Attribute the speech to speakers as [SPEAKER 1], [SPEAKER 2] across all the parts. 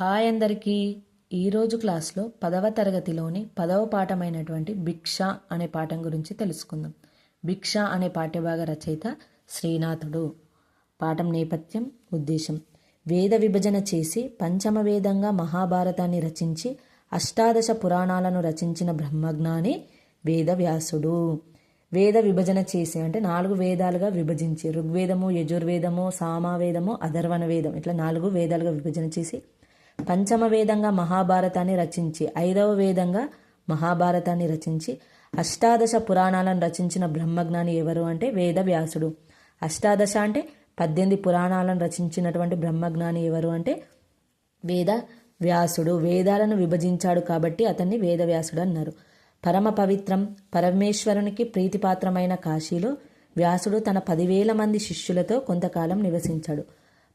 [SPEAKER 1] Hi అందరికీ. ఈరోజు క్లాస్లో పదవ తరగతిలోని పదవ పాఠమైనటువంటి భిక్ష అనే పాఠం గురించి తెలుసుకుందాం. భిక్ష అనే పాఠ్యభాగ రచయిత శ్రీనాథుడు. పాఠం నేపథ్యం ఉద్దేశం. వేద విభజన చేసి పంచమ వేదంగా మహాభారతాన్ని రచించి అష్టాదశ పురాణాలను రచించిన బ్రహ్మజ్ఞాని వేదవ్యాసుడు. వేద విభజన చేసి అంటే నాలుగు వేదాలుగా విభజించి ఋగ్వేదము యజుర్వేదము సామావేదము అధర్వణ వేదం ఇట్లా నాలుగు వేదాలుగా విభజన చేసి పంచమ వేదంగా మహాభారతాన్ని రచించి ఐదవ వేదంగా మహాభారతాన్ని రచించి అష్టాదశ పురాణాలను రచించిన బ్రహ్మజ్ఞాని ఎవరు అంటే వేదవ్యాసుడు అష్టాదశ అంటే పద్దెనిమిది పురాణాలను రచించినటువంటి బ్రహ్మజ్ఞాని ఎవరు అంటే వేద వ్యాసుడు. వేదాలను విభజించాడు కాబట్టి అతన్ని వేదవ్యాసుడు అన్నారు. పరమ పవిత్రం పరమేశ్వరునికి ప్రీతిపాత్రమైన కాశీలో వ్యాసుడు తన పదివేల మంది శిష్యులతో కొంతకాలం నివసించాడు.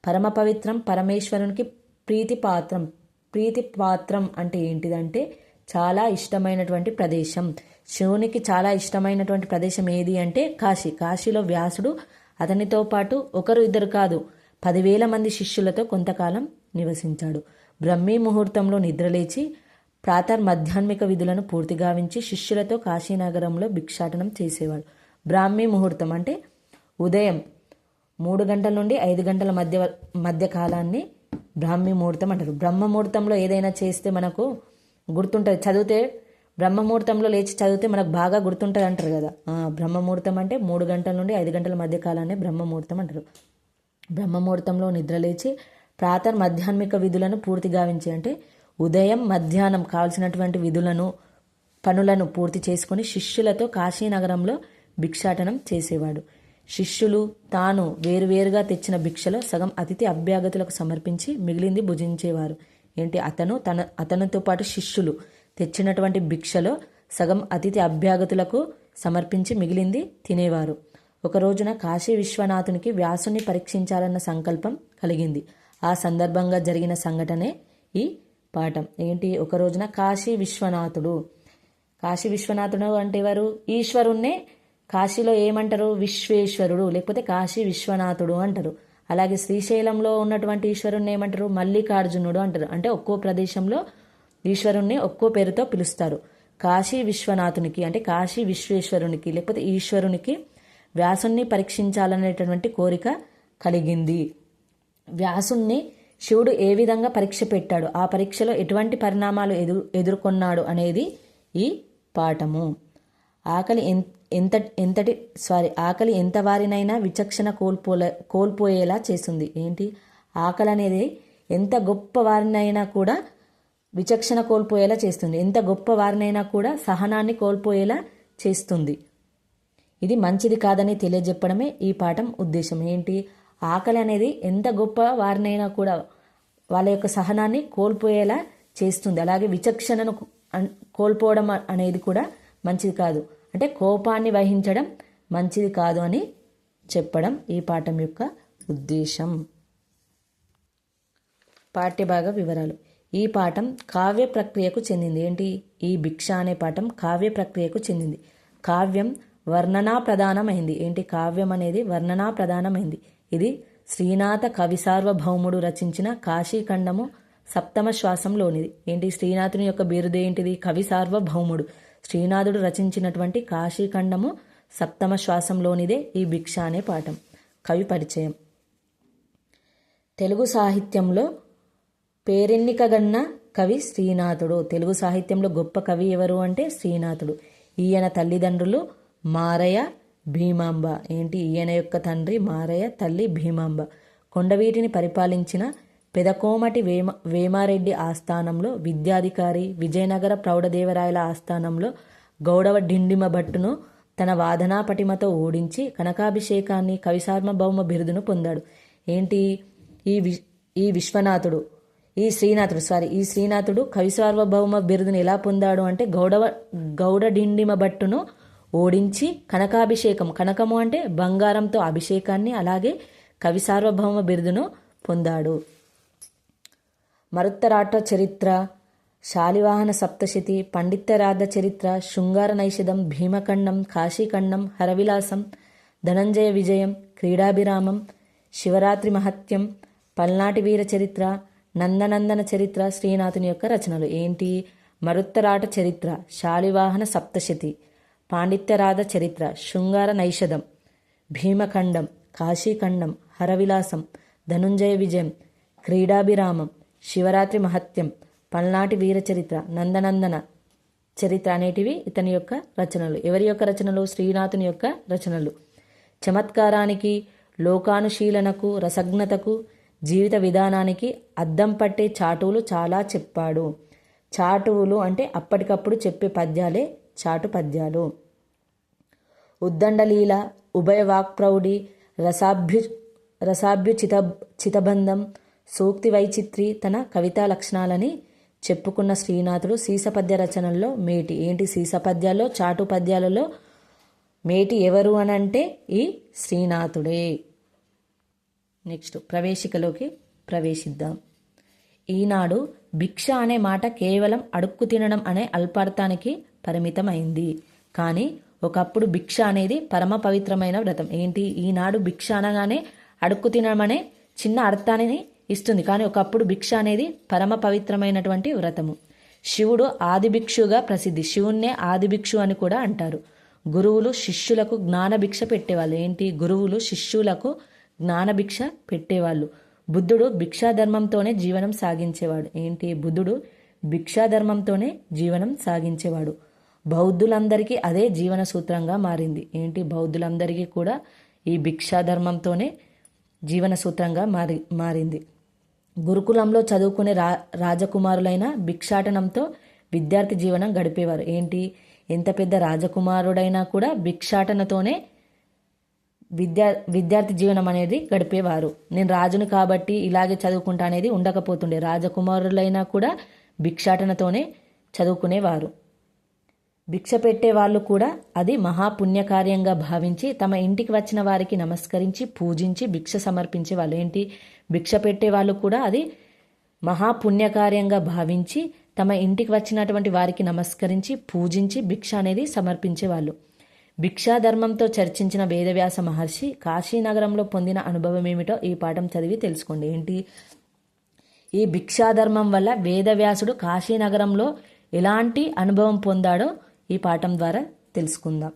[SPEAKER 1] పరమ పవిత్రం పరమేశ్వరునికి ప్రీతిపాత్రం ప్రీతిపాత్రం అంటే ఏంటిదంటే చాలా ఇష్టమైనటువంటి ప్రదేశం. శివునికి చాలా ఇష్టమైనటువంటి ప్రదేశం ఏది అంటే కాశీ. కాశీలో వ్యాసుడు అతనితో పాటు ఒకరు ఇద్దరు కాదు పదివేల మంది శిష్యులతో కొంతకాలం నివసించాడు. బ్రహ్మీ ముహూర్తంలో నిద్రలేచి ప్రాతర్ మధ్యాహ్నిక విధులను పూర్తి గావించి శిష్యులతో కాశీనగరంలో భిక్షాటనం చేసేవాడు. బ్రాహ్మీ ముహూర్తం అంటే ఉదయం మూడు గంటల నుండి ఐదు గంటల మధ్య మధ్య కాలాన్ని బ్రాహ్మీ ముహూర్తం అంటారు. బ్రహ్మ ముహూర్తంలో ఏదైనా చేస్తే మనకు గుర్తుంటుంది. చదివితే బ్రహ్మ ముహూర్తంలో లేచి చదివితే మనకు బాగా గుర్తుంటుంది అంటారు కదా. ఆ, బ్రహ్మ ముహూర్తం అంటే మూడు గంటల నుండి ఐదు గంటల మధ్య కాలాన్ని బ్రహ్మ ముహూర్తం అంటారు. బ్రహ్మముహూర్తంలో నిద్రలేచి ప్రాతర్ మధ్యాహ్మిక విధులను పూర్తి గావించి అంటే ఉదయం మధ్యాహ్నం కావాల్సినటువంటి విధులను పనులను పూర్తి చేసుకుని శిష్యులతో కాశీనగరంలో భిక్షాటనం చేసేవాడు. శిష్యులు తాను వేరువేరుగా తెచ్చిన భిక్షలో సగం అతిథి అభ్యాగతులకు సమర్పించి మిగిలింది భుజించేవారు. ఏంటి? అతను తన అతనితో పాటు శిష్యులు తెచ్చినటువంటి భిక్షలో సగం అతిథి అభ్యాగతులకు సమర్పించి మిగిలింది తినేవారు. ఒక రోజున కాశీ విశ్వనాథునికి వ్యాసుని పరీక్షించాలన్న సంకల్పం కలిగింది. ఆ సందర్భంగా జరిగిన సంఘటనే ఈ పాఠం. ఏంటి? ఒక రోజున కాశీ విశ్వనాథుడు. కాశీ విశ్వనాథుడు అంటే ఎవరు? ఈశ్వరుణ్ణే కాశీలో ఏమంటారు? విశ్వేశ్వరుడు లేకపోతే కాశీ విశ్వనాథుడు అంటారు. అలాగే శ్రీశైలంలో ఉన్నటువంటి ఈశ్వరుణ్ణి ఏమంటారు? మల్లికార్జునుడు అంటారు. అంటే ఒక్కో ప్రదేశంలో ఈశ్వరుణ్ణి ఒక్కో పేరుతో పిలుస్తారు. కాశీ విశ్వనాథునికి అంటే కాశీ విశ్వేశ్వరునికి లేకపోతే ఈశ్వరునికి వ్యాసుణ్ణి పరీక్షించాలనేటటువంటి కోరిక కలిగింది. వ్యాసుణ్ణి శివుడు ఏ విధంగా పరీక్ష పెట్టాడు? ఆ పరీక్షలో ఎటువంటి పరిణామాలు ఎదు ఎదుర్కొన్నాడు అనేది ఈ పాఠము. ఆకలి ఎంత ఎంతటి సారీ ఆకలి ఎంత వారినైనా విచక్షణ కోల్పోలే కోల్పోయేలా చేస్తుంది. ఏంటి? ఆకలి అనేది ఎంత గొప్ప వారినైనా కూడా విచక్షణ కోల్పోయేలా చేస్తుంది. ఎంత గొప్ప వారినైనా కూడా సహనాన్ని కోల్పోయేలా చేస్తుంది. ఇది మంచిది కాదని తెలియజెప్పడమే ఈ పాఠం ఉద్దేశం. ఏంటి? ఆకలి అనేది ఎంత గొప్ప వారినైనా కూడా వాళ్ళ యొక్క సహనాన్ని కోల్పోయేలా చేస్తుంది. అలాగే విచక్షణను కోల్పోవడం అనేది కూడా మంచిది కాదు. అంటే కోపాన్ని వహించడం మంచిది కాదు అని చెప్పడం ఈ పాఠం యొక్క ఉద్దేశం. పాఠ్యభాగ వివరాలు. ఈ పాఠం కావ్య ప్రక్రియకు చెందింది. ఏంటి? ఈ భిక్ష అనే పాఠం కావ్య ప్రక్రియకు చెందింది. కావ్యం వర్ణనా ప్రధానమైంది. ఏంటి? కావ్యం అనేది వర్ణనా ప్రధానమైంది. ఇది శ్రీనాథ కవి సార్వభౌముడు రచించిన కాశీఖండము సప్తమ శ్వాసంలోనిది. ఏంటి? శ్రీనాథుని యొక్క బిరుదు ఏంటిది? కవి సార్వభౌముడు. శ్రీనాథుడు రచించినటువంటి కాశీఖండము సప్తమ శ్వాసంలోనిదే ఈ భిక్ష అనే పాఠం. కవి పరిచయం. తెలుగు సాహిత్యంలో పేరెన్నికగన్న కవి శ్రీనాథుడు. తెలుగు సాహిత్యంలో గొప్ప కవి ఎవరు అంటే శ్రీనాథుడు. ఈయన తల్లిదండ్రులు మారయ్య భీమాంబ. ఏంటి? ఈయన యొక్క తండ్రి మారయ్య తల్లి భీమాంబ. కొండవీటిని పరిపాలించిన పెదకోమటి వేమ వేమారెడ్డి ఆస్థానంలో విద్యాధికారి విజయనగర ప్రౌఢదేవరాయల ఆస్థానంలో గౌడవ డిండిమ భట్టును తన వాదనా పటిమతో ఓడించి కనకాభిషేకాన్ని కవిసార్మభౌమ బిరుదును పొందాడు. ఏంటి? ఈ వి ఈ విశ్వనాథుడు ఈ శ్రీనాథుడు సారీ ఈ శ్రీనాథుడు కవిసార్వభౌమ బిరుదును ఎలా పొందాడు అంటే గౌడవ గౌడ డిండిమ భట్టును ఓడించి కనకాభిషేకం కనకము అంటే బంగారంతో అభిషేకాన్ని అలాగే కవి సార్వభౌమ బిరుదును పొందాడు. మరుత్తరాట చరిత్ర శాలివాహన సప్తశతి పండిత్యరాధ చరిత్ర శృంగార నైషధం భీమఖండం కాశీఖండం హరవిలాసం ధనంజయ విజయం క్రీడాభిరామం శివరాత్రి మహత్యం పల్నాటి వీర చరిత్ర నందనందన చరిత్ర శ్రీనాథుని యొక్క రచనలు. ఏంటి? మరుత్తరాట చరిత్ర శాలివాహన సప్తశతి పాండిత్యరాధ చరిత్ర శృంగార నైషధం భీమఖండం కాశీఖండం హరవిలాసం ధనుంజయ విజయం క్రీడాభిరామం శివరాత్రి మహత్యం పల్నాటి వీర చరిత్ర నందనందన చరిత్ర అనేటివి ఇతని యొక్క రచనలు. ఎవరి యొక్క రచనలు? శ్రీనాథుని యొక్క రచనలు. చమత్కారానికి లోకానుశీలనకు రసజ్ఞతకు జీవిత విధానానికి అద్దం పట్టే చాటువులు చాలా చెప్పాడు. చాటువులు అంటే అప్పటికప్పుడు చెప్పే పద్యాలే చాటు పద్యాలు. ఉద్దండలీల ఉభయ వాక్ప్రౌఢి రసాభ్యు రసాభ్యుచిత చితబంధం సూక్తి వైచిత్రి తన కవితా లక్షణాలని చెప్పుకున్న శ్రీనాథుడు సీసపద్య రచనల్లో మేటి. ఏంటి సీసపద్యాల్లో? చాటు పద్యాలలో మేటి ఎవరు అని అంటే ఈ శ్రీనాథుడే. నెక్స్ట్ ప్రవేశికలోకి ప్రవేశిద్దాం. ఈనాడు భిక్ష అనే మాట కేవలం అడుక్కు తినడం అనే అల్పార్థానికి పరిమితమైంది. కానీ ఒకప్పుడు భిక్ష అనేది పరమ పవిత్రమైన వ్రతం. ఏంటి? ఈనాడు భిక్ష అనగానే అడుక్కు తినడం అనే చిన్న అర్థాన్ని ఇస్తుంది. కానీ ఒకప్పుడు భిక్ష అనేది పరమ పవిత్రమైనటువంటి వ్రతము. శివుడు ఆదిభిక్షుగా ప్రసిద్ధి. శివుణ్ణే ఆదిభిక్షు అని కూడా అంటారు. గురువులు శిష్యులకు జ్ఞానభిక్ష పెట్టేవాళ్ళు. ఏంటి? గురువులు శిష్యులకు జ్ఞానభిక్ష పెట్టేవాళ్ళు. బుద్ధుడు భిక్షాధర్మంతోనే జీవనం సాగించేవాడు. ఏంటి? బుద్ధుడు భిక్షాధర్మంతోనే జీవనం సాగించేవాడు. బౌద్ధులందరికీ అదే జీవన సూత్రంగా మారింది. ఏంటి? బౌద్ధులందరికీ కూడా ఈ భిక్షాధర్మంతోనే జీవన సూత్రంగా మారి మారింది. గురుకులంలో చదువుకునే రా రాజకుమారులైన భిక్షాటనంతో విద్యార్థి జీవనం గడిపేవారు. ఏంటి? ఎంత పెద్ద రాజకుమారుడైనా కూడా భిక్షాటనతోనే విద్యా విద్యార్థి జీవనం అనేది గడిపేవారు. నేను రాజును కాబట్టి ఇలాగే చదువుకుంటా అనేది ఉండకపోతుండే. రాజకుమారులైనా కూడా భిక్షాటనతోనే చదువుకునేవారు. భిక్ష పెట్టే వాళ్ళు కూడా అది మహాపుణ్యకార్యంగా భావించి తమ ఇంటికి వచ్చిన వారికి నమస్కరించి పూజించి భిక్ష సమర్పించే వాళ్ళు. ఏంటి? భిక్ష పెట్టే వాళ్ళు కూడా అది మహాపుణ్యకార్యంగా భావించి తమ ఇంటికి వచ్చినటువంటి వారికి నమస్కరించి పూజించి భిక్ష అనేది సమర్పించేవాళ్ళు భిక్షాధర్మంతో చర్చించిన వేదవ్యాస మహర్షి కాశీనగరంలో పొందిన అనుభవం ఏమిటో ఈ పాఠం చదివి తెలుసుకోండి. ఏంటి? ఈ భిక్షాధర్మం వల్ల వేదవ్యాసుడు కాశీనగరంలో ఎలాంటి అనుభవం పొందాడో ఈ పాఠం ద్వారా తెలుసుకుందాం.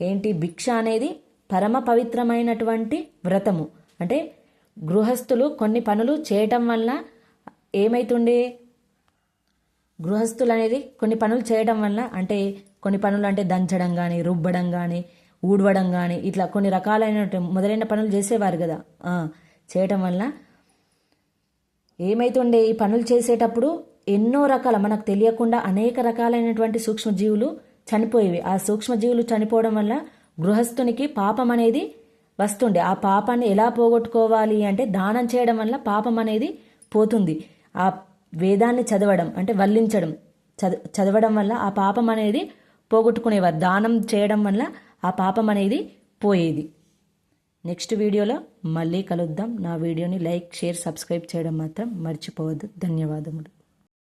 [SPEAKER 1] ఏంటి? భిక్ష అనేది పరమ పవిత్రమైనటువంటి వ్రతము. అంటే గృహస్థులు కొన్ని పనులు చేయటం వల్ల ఏమైతుండే? గృహస్థులు అనేది కొన్ని పనులు చేయడం వల్ల అంటే కొన్ని పనులు అంటే దంచడం కానీ రుబ్బడం కానీ ఊడవడం కానీ ఇట్లా కొన్ని రకాలైన మొదలైన పనులు చేసేవారు కదా. చేయటం వల్ల ఏమైతుండే? ఈ పనులు చేసేటప్పుడు ఎన్నో రకాల మనకు తెలియకుండా అనేక రకాలైనటువంటి సూక్ష్మజీవులు చనిపోయేవి. ఆ సూక్ష్మజీవులు చనిపోవడం వల్ల గృహస్థునికి పాపం అనేది వస్తుండే. ఆ పాపాన్ని ఎలా పోగొట్టుకోవాలి అంటే దానం చేయడం వల్ల పాపం అనేది పోతుంది. ఆ వేదాన్ని చదవడం అంటే వల్లించడం. చదవడం వల్ల ఆ పాపం అనేది పోగొట్టుకునేవారు. దానం చేయడం వల్ల ఆ పాపం అనేది పోయేది. నెక్స్ట్ వీడియోలో మళ్ళీ కలుద్దాం. నా వీడియోని లైక్ షేర్ సబ్స్క్రైబ్ చేయడం మాత్రం మర్చిపోవద్దు. ధన్యవాదములు.